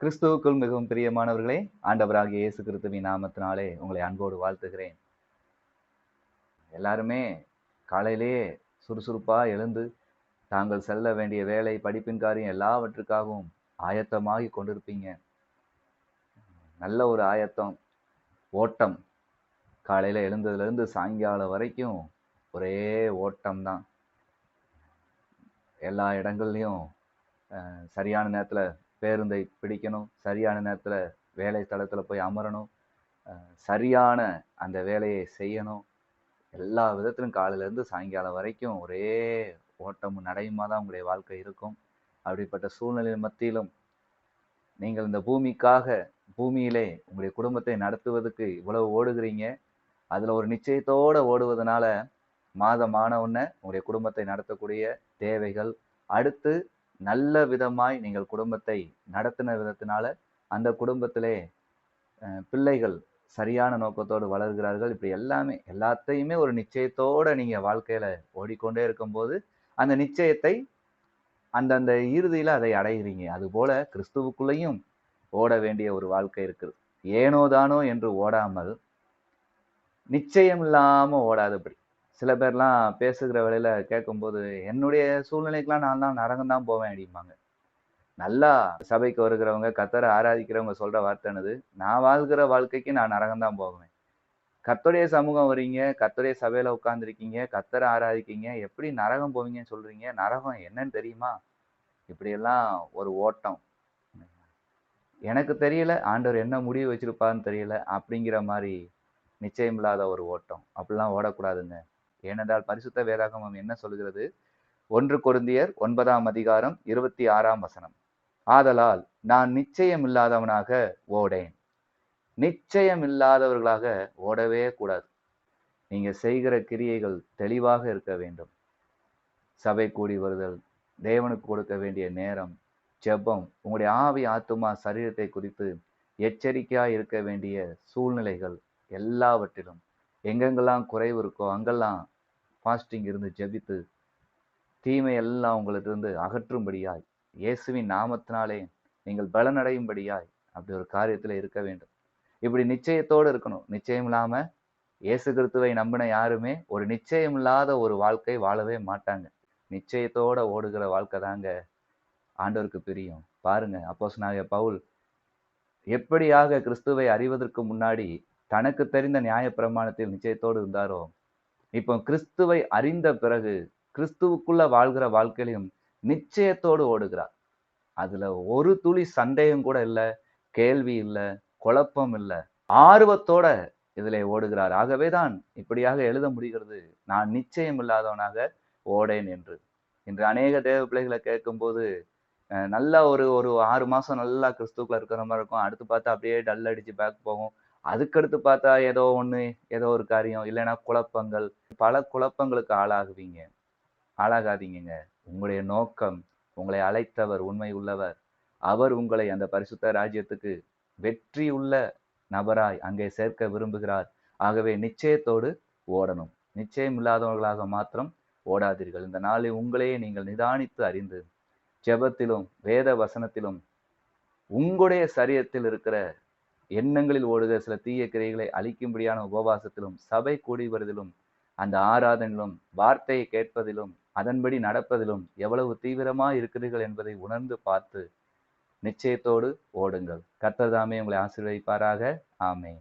கிறிஸ்துவுக்குள் மிகவும் பிரியமானவர்களே ஆண்டவராகிய இயேசு கிறிஸ்துவின் நாமத்தினாலே உங்களை அன்போடு வாழ்த்துகிறேன். எல்லாருமே காலையிலேயே சுறுசுறுப்பாக எழுந்து தாங்கள் செல்ல வேண்டிய வேலை படிப்பின் காரியம் எல்லாவற்றுக்காகவும் ஆயத்தமாகி கொண்டிருப்பீங்க. நல்ல ஒரு ஆயத்தம் ஓட்டம். காலையில் எழுந்ததுலேருந்து சாயங்காலம் வரைக்கும் ஒரே ஓட்டம் தான் எல்லா இடங்கள்லையும் சரியான நேரத்தில் பேருந்தை பிடிக்கணும் சரியான நேரத்தில் வேலை ஸ்தலத்துல போய் அமரணும் சரியான அந்த வேலையை செய்யணும். எல்லா விதத்திலும் காலையிலேருந்து சாயங்காலம் வரைக்கும் ஒரே ஓட்டமும் நடையுமா தான் உங்களுடைய வாழ்க்கை இருக்கும். அப்படிப்பட்ட சூழ்நிலை மத்தியிலும் நீங்கள் இந்த பூமிக்காக பூமியிலே உங்களுடைய குடும்பத்தை நடத்துவதற்கு இவ்வளவு ஓடுகிறீங்க. அதில் ஒரு நிச்சயத்தோடு ஓடுவதனால மாதமான உடனே உங்களுடைய குடும்பத்தை நடத்தக்கூடிய தேவைகள். அடுத்து நல்ல விதமாய் நீங்கள் குடும்பத்தை நடத்தின விதத்தினால அந்த குடும்பத்திலே பிள்ளைகள் சரியான நோக்கத்தோடு வளர்கிறார்கள். இப்படி எல்லாமே எல்லாத்தையுமே ஒரு நிச்சயத்தோட நீங்க வாழ்க்கையில ஓடிக்கொண்டே இருக்கும்போது அந்த நிச்சயத்தை அந்தந்த இறுதியில அதை அடைகிறீங்க அதுபோல கிறிஸ்துவுக்குள்ளேயும் ஓட வேண்டிய ஒரு வாழ்க்கை இருக்குது. ஏனோ தானோ என்று ஓடாமல் நிச்சயம் இல்லாம ஓடாதபடி சில பேர்லாம் பேசுகிற வேலையில கேட்கும்போது என்னுடைய சூழ்நிலைக்கெல்லாம் நான் தான் நரகம் தான் போவேன் அப்படிம்பாங்க. நல்லா சபைக்கு வருகிறவங்க கத்தரை ஆராதிக்கிறவங்க சொல்ற வார்த்தை என்னது? நான் வாழ்கிற வாழ்க்கைக்கு நான் நரகம் தான் போவேன். கத்தோடைய சமூகம் வரீங்க கத்தோடைய சபையில உட்காந்துருக்கீங்க கத்தரை ஆராதிக்கீங்க எப்படி நரகம் போவீங்கன்னு சொல்றீங்க? நரகம் என்னன்னு தெரியுமா? இப்படியெல்லாம் ஒரு ஓட்டம். எனக்கு தெரியல ஆண்டவர் என்ன முடிவு வச்சிருப்பாருன்னு தெரியல அப்படிங்கிற மாதிரி நிச்சயம் இல்லாத ஒரு ஓட்டம். அப்படிலாம் ஓடக்கூடாதுங்க. ஏனென்றால் பரிசுத்த வேதாகமம் என்ன சொல்கிறது ஒன்று கொருந்தியர் ஒன்பதாம் அதிகாரம் இருபத்தி ஆறாம் வசனம். ஆதலால் நான் நிச்சயம் இல்லாதவனாக ஓடேன். நிச்சயம் இல்லாதவர்களாக ஓடவே கூடாது. நீங்க செய்கிற கிரியைகள் தெளிவாக இருக்க வேண்டும். சபை கூடி வருதல் தேவனுக்கு கொடுக்க வேண்டிய நேரம் ஜெபம் உங்களுடைய ஆவி ஆத்துமா சரீரத்தை குறித்து எச்சரிக்கையா இருக்க வேண்டிய சூழ்நிலைகள் எல்லாவற்றிலும் எங்கெங்கெல்லாம் குறைவு இருக்கோ அங்கெல்லாம் ஃபாஸ்டிங் இருந்து ஜெபித்து தீமை எல்லாம் அகற்றும்படியாய். இயேசுவின் நாமத்தினாலே நீங்கள் பலனடையும்படியாய் அப்படி ஒரு காரியத்தில் இருக்க வேண்டும். இப்படி நிச்சயத்தோடு இருக்கணும். நிச்சயம் இல்லாமல் இயேசு கிறிஸ்துவை நம்பின யாருமே ஒரு நிச்சயம் இல்லாத ஒரு வாழ்க்கை வாழவே மாட்டாங்க. நிச்சயத்தோட ஓடுகிற வாழ்க்கை தாங்க ஆண்டவருக்கு பிரியும். பாருங்க அப்போஸ் பவுல் எப்படியாக கிறிஸ்துவை அறிவதற்கு முன்னாடி தனக்கு தெரிந்த நியாயப்பிரமாணத்தில் நிச்சயத்தோடு இருந்தாரோ இப்போ கிறிஸ்துவை அறிந்த பிறகு கிறிஸ்துவுக்குள்ள வாழ்கிற வாழ்க்கையிலையும் நிச்சயத்தோடு ஓடுகிறார். அதுல ஒரு துளி சந்தேகம் கூட இல்லை கேள்வி இல்லை குழப்பம் இல்லை. ஆர்வத்தோட இதில் ஓடுகிறார். ஆகவே தான் இப்படியாக எழுத முடிகிறது நான் நிச்சயம் இல்லாதவனாக ஓடேன் என்று. இன்று அநேக தேவ பிள்ளைகளை கேட்கும்போது நல்லா ஒரு ஒரு ஆறு மாசம் நல்லா கிறிஸ்துக்குள்ள இருக்கிற மாதிரி இருக்கும். அடுத்து பார்த்தா அப்படியே டல் அடிச்சு பேக் போகும். அதுக்கடுத்து பார்த்தா ஏதோ ஒன்று ஏதோ ஒரு காரியம் இல்லைன்னா குழப்பங்கள். பல குழப்பங்களுக்கு ஆளாகுவீங்க. ஆளாகாதீங்க உங்களுடைய நோக்கம் உங்களை அழைத்தவர் உண்மை உள்ளவர். அவர் உங்களை அந்த பரிசுத்த ராஜ்யத்துக்கு வெற்றி உள்ள நபராய் அங்கே சேர்க்க விரும்புகிறார். ஆகவே நிச்சயத்தோடு ஓடணும். நிச்சயம் இல்லாதவர்களாக மாத்திரம் ஓடாதீர்கள். இந்த நாளில் உங்களையே நீங்கள் நிதானித்து அறிந்து ஜெபத்திலும் வேத வசனத்திலும் உங்களுடைய சரீரத்தில் இருக்கிற எண்ணங்களில் ஓடுகிற சில தீய கிரைகளை அழிக்கும்படியான உபவாசத்திலும் சபை கூடி வருதிலும் அந்த ஆராதனையிலும் வார்த்தையை கேட்பதிலும் அதன்படி நடப்பதிலும் எவ்வளவு தீவிரமாக இருக்கிறீர்கள் என்பதை உணர்ந்து பார்த்து நிச்சயத்தோடு ஓடுங்கள். கர்த்தர் தாமே உங்களை ஆசீர்வதிப்பாராக. ஆமே